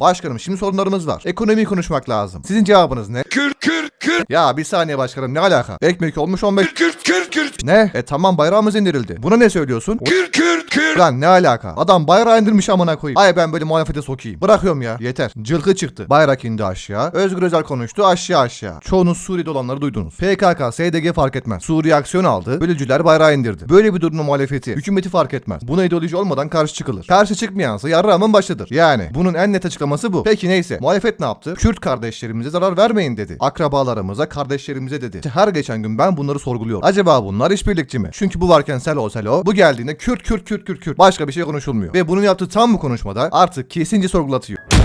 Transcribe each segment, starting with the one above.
Başkanım şimdi sorunlarımız var. Ekonomiyi konuşmak lazım. Sizin cevabınız ne? Kür kür kür Ya bir saniye başkanım ne alaka? Ekmek olmuş 15... kür kür kür Ne? E tamam bayrağımız indirildi. Buna ne söylüyorsun? kür kür kür Lan ne alaka? Adam bayrağı indirmiş amına koyayım. Ay ben böyle muhalefete sokayım. Bırakıyorum ya. Yeter. Cılkı çıktı. Bayrak indi aşağı. Özgür Özel konuştu aşağı aşağı. Çoğunuz Suriye'de olanları duydunuz. PKK, SDG fark etmez. Suriye aksiyon aldı. Bölücüler bayrağı indirdi. Böyle bir durumda muhalefeti, hükümeti fark etmez. Buna ideoloji olmadan karşı çıkılır. Karşı çıkmayansa yarrağımın başıdır. Yani bunun en net açıklaması bu. Peki neyse. Muhalefet ne yaptı? Kürt kardeşlerimize zarar vermeyin dedi. Akrabalarımıza, kardeşlerimize dedi. Her geçen gün ben bunları sorguluyorum. Acaba bunlar işbirlikçi mi? Çünkü bu varken selo selo, bu geldiğinde Kürt Kürt Kürt Kürt Kürt. Başka bir şey konuşulmuyor. Ve bunu yaptığı tam bu konuşmada artık kesince sorgulatıyor.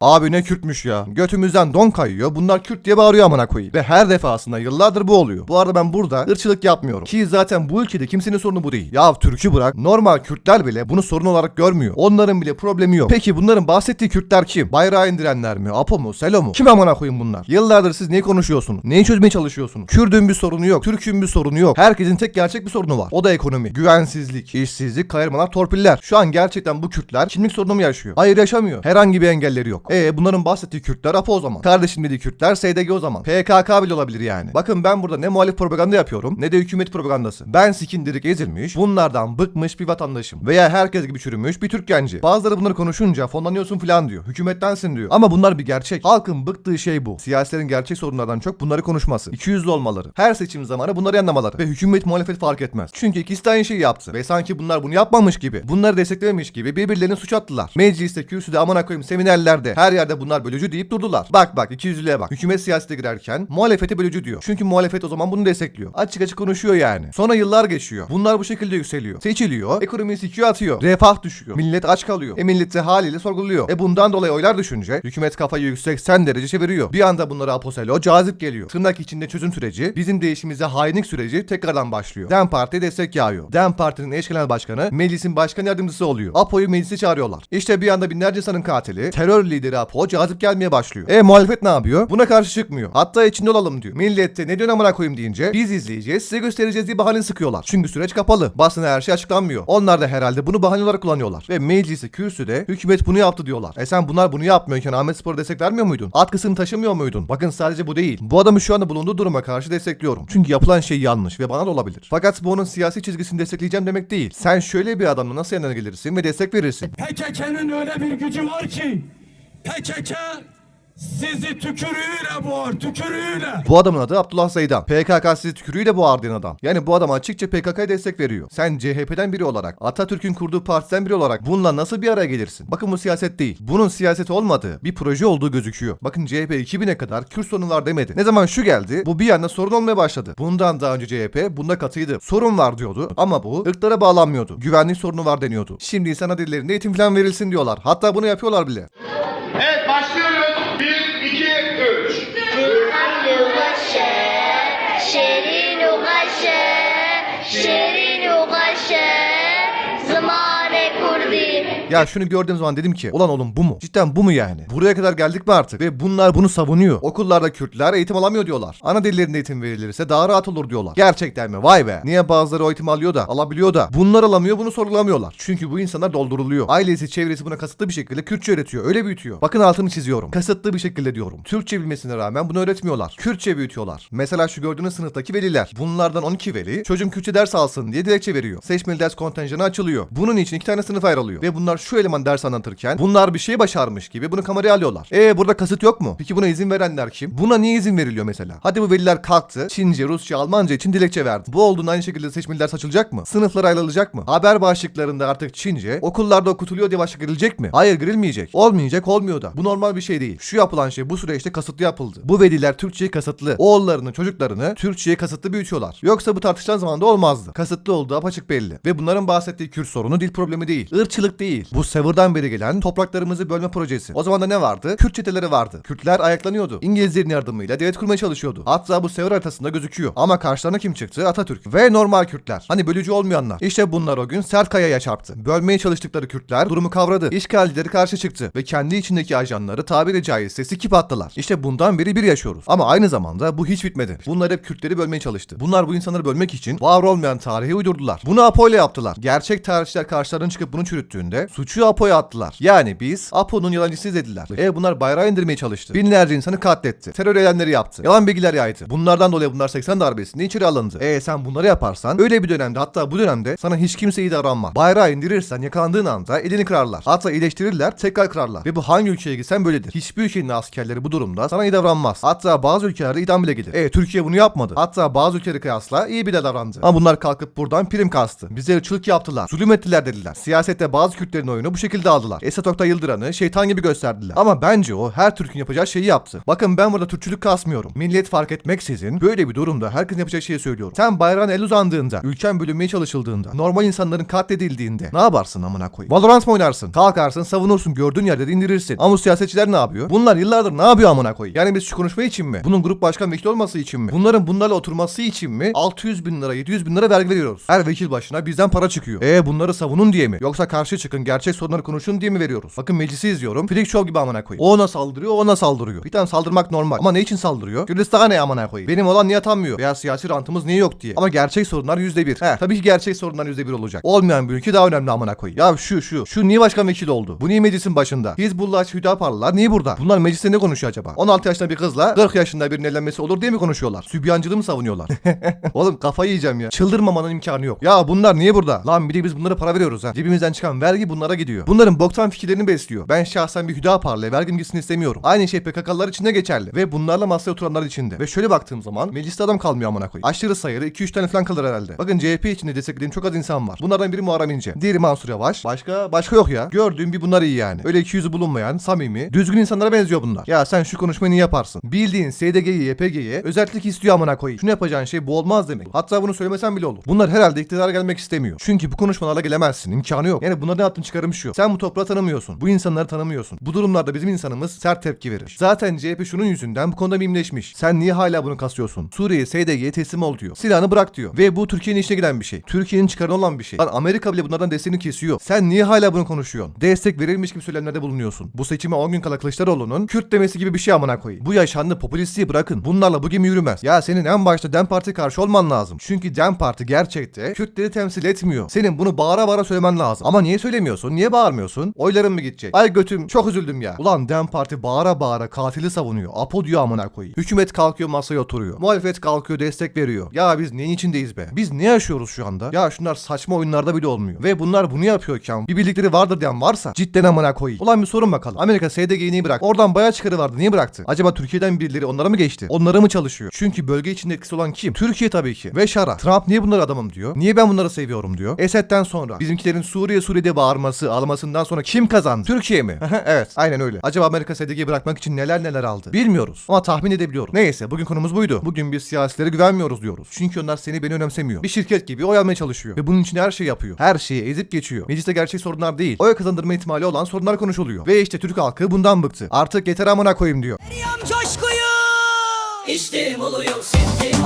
Abi ne Kürtmüş ya. Götümüzden don kayıyor. Bunlar Kürt diye bağırıyor amına koyayım. Ve her defasında yıllardır bu oluyor. Bu arada ben burada ırkçılık yapmıyorum. Ki zaten bu ülkede kimsenin sorunu bu değil. Ya Türk'ü bırak. Normal Kürtler bile bunu sorun olarak görmüyor. Onların bile problemi yok. Peki bunların bahsettiği Kürtler kim? Bayrağı indirenler mi? Apo mu? Selo mu? Kim amına koyayım bunlar? Yıllardır siz neyi konuşuyorsunuz? Neyi çözmeye çalışıyorsunuz? Kürdün bir sorunu yok. Türk'ün bir sorunu yok. Herkesin tek gerçek bir sorunu var. O da ekonomi. Güvensizlik, işsizlik, kayırmalar, torpiller. Şu an gerçekten bu Kürtler kimlik sorunu mu yaşıyor? Hayır yaşamıyor. Herhangi bir engelleri yok. E bunların bahsettiği Kürtler Apo o zaman. Kardeşim dediği Kürtler SDG o zaman. PKK bile olabilir yani. Bakın ben burada ne muhalif propaganda yapıyorum ne de hükümet propagandası. Ben sikindirik ezilmiş, bunlardan bıkmış bir vatandaşım. Veya herkes gibi çürümüş bir Türk genci. Bazıları bunları konuşunca fonlanıyorsun falan diyor. Hükümettensin diyor. Ama bunlar bir gerçek. Halkın bıktığı şey bu. Siyasilerin gerçek sorunlardan çok bunları konuşması. İkiyüzlü olmaları. Her seçim zamanı bunları yanlamaları. Ve hükümet muhalefet fark etmez. Çünkü ikisi de aynı şeyi yaptı. Ve sanki bunlar bunu yapmamış gibi. Bunları desteklememiş gibi birbirlerine suç attılar. Mecliste, kürsüde, amına koyayım seminerlerde. Her yerde bunlar bölücü deyip durdular. Bak bak ikiyüzlülüğe bak. Hükümet siyasete girerken muhalefete bölücü diyor. Çünkü muhalefet o zaman bunu destekliyor. Açık açık konuşuyor yani. Sonra yıllar geçiyor. Bunlar bu şekilde yükseliyor. Seçiliyor. Ekonomiyi sikiyor atıyor. Refah düşüyor. Millet aç kalıyor. E millet de haliyle sorguluyor. E bundan dolayı oylar düşünce hükümet kafayı yüksek sen derece çeviriyor. Bir anda bunlara aposelo cazip geliyor. Tırnak içinde çözüm süreci, bizim değişimize hainlik süreci tekrardan başlıyor. Dem Parti destek yağıyor. Dem Parti'nin eş genel başkanı meclisin başkan yardımcısı oluyor. Apo'yu meclise çağırıyorlar. İşte bir anda binlerce insanın katili, terör lideri Apo cazip gelmeye başlıyor. E muhalefet ne yapıyor? Buna karşı çıkmıyor. Hatta içinde olalım diyor. Millette ne diyorsun amına koyayım deyince biz izleyeceğiz size göstereceğiz diye bahane sıkıyorlar. Çünkü süreç kapalı. Basına her şey açıklanmıyor. Onlar da herhalde bunu bahane olarak kullanıyorlar. Ve meclise kürsüde hükümet bunu yaptı diyorlar. E sen bunlar bunu yapmıyorken Ahmet Spor'a destek vermiyor muydun? Atkısını taşımıyor muydun? Bakın sadece bu değil. Bu adamı şu anda bulunduğu duruma karşı destekliyorum. Çünkü yapılan şey yanlış ve bana da olabilir. Fakat bu onun siyasi çizgisini destekleyeceğim demek değil. Sen şöyle bir adamla nasıl yanına gelirsin ve destek verirsin. PKK'nın öyle bir gücü var ki PKK sizi tükürüğüyle boğar, tükürüğüyle. Bu adamın adı Abdullah Zeydan. PKK sizi tükürüğüyle boğar diyen adam. Yani bu adam açıkça PKK'ya destek veriyor. Sen CHP'den biri olarak, Atatürk'ün kurduğu partiden biri olarak bununla nasıl bir araya gelirsin? Bakın bu siyaset değil. Bunun siyaset olmadığı, bir proje olduğu gözüküyor. Bakın CHP 2000'e kadar Kürt sorunu var demedi. Ne zaman şu geldi, bu bir anda sorun olmaya başladı. Bundan daha önce CHP bunda katıydı. Sorun var diyordu ama bu ırklara bağlanmıyordu. Güvenlik sorunu var deniyordu. Şimdi insana dillerinde eğitim falan verilsin diyorlar. Hatta bunu yapıyorlar bile. Ya şunu gördüğüm zaman dedim ki ulan oğlum bu mu? Cidden bu mu yani? Buraya kadar geldik mi artık? Ve bunlar bunu savunuyor. Okullarda Kürtler eğitim alamıyor diyorlar. Ana dillerinde eğitim verilirse daha rahat olur diyorlar. Gerçekten mi? Vay be. Niye bazıları o eğitim alıyor da alabiliyor da bunlar alamıyor bunu sorgulamıyorlar. Çünkü bu insanlar dolduruluyor. Ailesi çevresi buna kasıtlı bir şekilde Kürtçe öğretiyor. Öyle büyütüyor. Bakın altını çiziyorum. Kasıtlı bir şekilde diyorum. Türkçe bilmesine rağmen bunu öğretmiyorlar. Kürtçe büyütüyorlar. Mesela şu gördüğünüz sınıftaki veliler. Bunlardan 12 veli çocuğum Kürtçe ders alsın diye dilekçe veriyor. Seçmeli ders kontenjanı açılıyor. Bunun için iki tane sınıf ayrılıyor. Ve bunlar şu eleman ders anlatırken bunlar bir şey başarmış gibi bunu kameraya alıyorlar. E burada kasıt yok mu? Peki buna izin verenler kim? Buna niye izin veriliyor mesela? Hadi bu veliler kalktı. Çince, Rusça, Almanca için dilekçe verdi. Bu olduğunda aynı şekilde seçmeli ders açılacak mı? Sınıflar ayrılacak mı? Haber başlıklarında artık Çince okullarda okutuluyor diye başlık girilecek mi? Hayır girilmeyecek. Olmayacak olmuyor da. Bu normal bir şey değil. Şu yapılan şey bu süreçte kasıtlı yapıldı. Bu veliler Türkçeyi kasıtlı. Oğullarını çocuklarını Türkçeyi kasıtlı büyütüyorlar. Yoksa bu tartışılan zamanda olmazdı. Kasıtlı olduğu apaçık belli. Ve bunların bahsettiği Kürt sorunu dil problemi değil. Irkçılık değil. Bu Sever'dan beri gelen topraklarımızı bölme projesi. O zaman da ne vardı? Kürt çeteleri vardı. Kürtler ayaklanıyordu. İngilizlerin yardımıyla devlet kurmaya çalışıyordu. Hatta bu Sever haritasında gözüküyor. Ama karşılarına kim çıktı? Atatürk. Ve normal Kürtler. Hani bölücü olmayanlar. İşte bunlar o gün sert kayaya çarptı. Bölmeye çalıştıkları Kürtler durumu kavradı. İşgalcileri karşı çıktı. Ve kendi içindeki ajanları tabiri caizse sikip attılar. İşte bundan beri bir yaşıyoruz. Ama aynı zamanda bu hiç bitmedi. Bunlar hep Kürtleri bölmeye çalıştı. Bunlar bu insanları bölmek için var olmayan tarihi uydurdular. Bunu Apo ile yaptılar. Gerçek tarihçiler karşılarına çıkıp bunu çürüttüğünde suçu Apo'ya attılar. Yani biz Apo'nun yalancısı dediler. E bunlar bayrağı indirmeye çalıştı. Binlerce insanı katletti. Terör eylemleri yaptı. Yalan bilgiler yaydı. Bunlardan dolayı bunlar 80 darbesinde içeri alındı. E sen bunları yaparsan öyle bir dönemde hatta bu dönemde sana hiç kimse iyi davranmaz. Bayrağı indirirsen yakalandığın anda elini kırarlar. Hatta iyileştirirler tekrar kırarlar. Ve bu hangi ülkeye gitsen böyledir. Hiçbir ülkenin askerleri bu durumda sana iyi davranmaz. Hatta bazı ülkelerde idam bile gelir. E Türkiye bunu yapmadı. Hatta bazı ülkeleri kıyasla iyi bile davrandı. Ama bunlar kalkıp buradan prim kastı. Bize ırkçılık yaptılar. Zulüm ettiler dediler. Siyasette bazı Kürtlerin oyunu bu şekilde aldılar. Esat Oktay Yıldıran'ı şeytan gibi gösterdiler. Ama bence o her Türk'ün yapacağı şeyi yaptı. Bakın ben burada Türkçülük kasmıyorum. Millet fark etmeksizin böyle bir durumda herkesin yapacağı şeyi söylüyorum. Sen bayrağın el uzandığında, ülken bölünmeye çalışıldığında, normal insanların katledildiğinde ne yaparsın amına koyayım? Valorant mı oynarsın? Kalkarsın, savunursun, gördüğün yerde de indirirsin. Ama siyasetçiler ne yapıyor? Bunlar yıllardır ne yapıyor amına koyayım? Yani biz şu konuşma için mi? Bunun grup başkan vekili olması için mi? Bunların bunlarla oturması için mi? 600 bin lira, 700 bin lira vergi veriyoruz. Her vekil başına bizden para çıkıyor. E bunları savunun diye mi? Yoksa karşı çıkın, gerçek sorunları konuşun diye mi veriyoruz? Bakın meclisi izliyorum. Freak show gibi amına koyayım. O ona saldırıyor, o ona saldırıyor. Bir tane saldırmak normal. Ama ne için saldırıyor? Gülistan'a ne amına koyayım? Benim olan niye atanmıyor? Veya siyasi rantımız niye yok diye. Ama gerçek sorunlar yüzde bir. He, tabii ki gerçek sorunlar yüzde bir olacak. Olmayan bir ülke daha önemli amına koyayım. Ya şu şu. Şu niye başkan vekil oldu? Bu niye meclisin başında? Hizbullah, Hüdaparlılar niye burada? Bunlar mecliste ne konuşuyor acaba? 16 yaşında bir kızla 40 yaşında birinin evlenmesi olur diye mi konuşuyorlar? Sübyancılığı mı savunuyorlar? Oğlum kafayı yiyeceğim ya. Çıldırmamanın imkanı yok. Ya bunlar niye burada? Lan bir de biz bunlara para veriyoruz ha. Cebimizden çıkan vergi bunlara gidiyor. Bunların boktan fikirlerini besliyor. Ben şahsen bir Hüdaparlı'ya vergi gitsin istemiyorum. Aynı şey PKK'lılar için de geçerli. Ve bunlarla masaya oturanlar için de. Ve şöyle baktığım zaman mecliste adam kalmıyor amına koyayım. Aşırı sayıda 2-3 tane falan kalır herhalde. Bakın CHP içinde desteklediğim çok az insan var. Bunlardan biri Muharrem İnce. Diğeri Mansur Yavaş. Başka başka yok ya. Gördüğüm bir bunlar iyi yani. Öyle iki yüzü bulunmayan, samimi, düzgün insanlara benziyor bunlar. Ya sen şu konuşmayı niye yaparsın? Bildiğin SDG'yi, YPG'ye özellik istiyor amına koyayım. Şunu yapacağın şey bu olmaz demek. Hatta bunu söylemesen bile olur. Bunlar herhalde iktidara gelmek istemiyor. Çünkü bu konuşmalarla gelemezsin. İmkanı yok. Yani bunların ne çıkarım şu. Sen bu toprağı tanımıyorsun. Bu insanları tanımıyorsun. Bu durumlarda bizim insanımız sert tepki verir. Zaten CHP şunun yüzünden bu konuda mimleşmiş. Sen niye hala bunu kasıyorsun? Suriye SDG'ye teslim ol diyor. Silahını bırak diyor. Ve bu Türkiye'nin işine giden bir şey. Türkiye'nin çıkarı olan bir şey. Lan Amerika bile bunlardan desteğini kesiyor. Sen niye hala bunu konuşuyorsun? Destek verilmiş gibi söylemlerde bulunuyorsun. Bu seçime 10 gün kala Kılıçdaroğlu'nun Kürt demesi gibi bir şey amına koyayım. Bu yaşandı popülistliği bırakın. Bunlarla bu gemi yürümez. Ya senin en başta DEM Parti karşı olman lazım. Çünkü DEM Parti gerçekte Kürtleri temsil etmiyor. Senin bunu bağıra bağıra söylemen lazım. Ama niye söylemiyorsun? Niye bağırmıyorsun? Oyların mı gidecek? Ay götüm çok üzüldüm ya. Ulan DEM Parti bağıra bağıra katili savunuyor. Apo diyor amına koyayım. Hükümet kalkıyor masaya oturuyor. Muhalefet kalkıyor destek veriyor. Ya biz neyin içindeyiz be? Biz ne yaşıyoruz şu anda? Ya şunlar saçma oyunlarda bile olmuyor. Ve bunlar bunu yapıyorken bir bildikleri vardır diyen varsa cidden amına koyayım. Ulan bir sorun bakalım. Amerika SDG'yi niye bıraktı? Oradan bayağı çıkarı vardı. Niye bıraktı? Acaba Türkiye'den birileri onlara mı geçti? Onlara mı çalışıyor? Çünkü bölge içinde etkisi olan kim? Türkiye tabii ki. Ve Şara. Trump niye bunları adamım diyor? Niye ben bunları seviyorum diyor? Esed'den sonra bizimkilerin Suriye Suriye'de bağırması, ağlamasından sonra kim kazandı? Türkiye mi? evet. Aynen öyle. Acaba Amerika SDG'yi bırakmak için neler neler aldı? Bilmiyoruz. Ama tahmin edebiliyorum. Neyse bugün konumuz buydu. Bugün biz siyasilere güvenmiyoruz diyoruz. Çünkü onlar seni beni önemsemiyor. Bir şirket gibi oy almaya çalışıyor. Ve bunun için her şeyi yapıyor. Her şeyi ezip geçiyor. Mecliste gerçek sorunlar değil. Oy kazandırma ihtimali olan sorunlar konuşuluyor. Ve işte Türk halkı bundan bıktı. Artık yeter amına koyayım diyor. Yan coşkuyu İçtim uluyu, sindim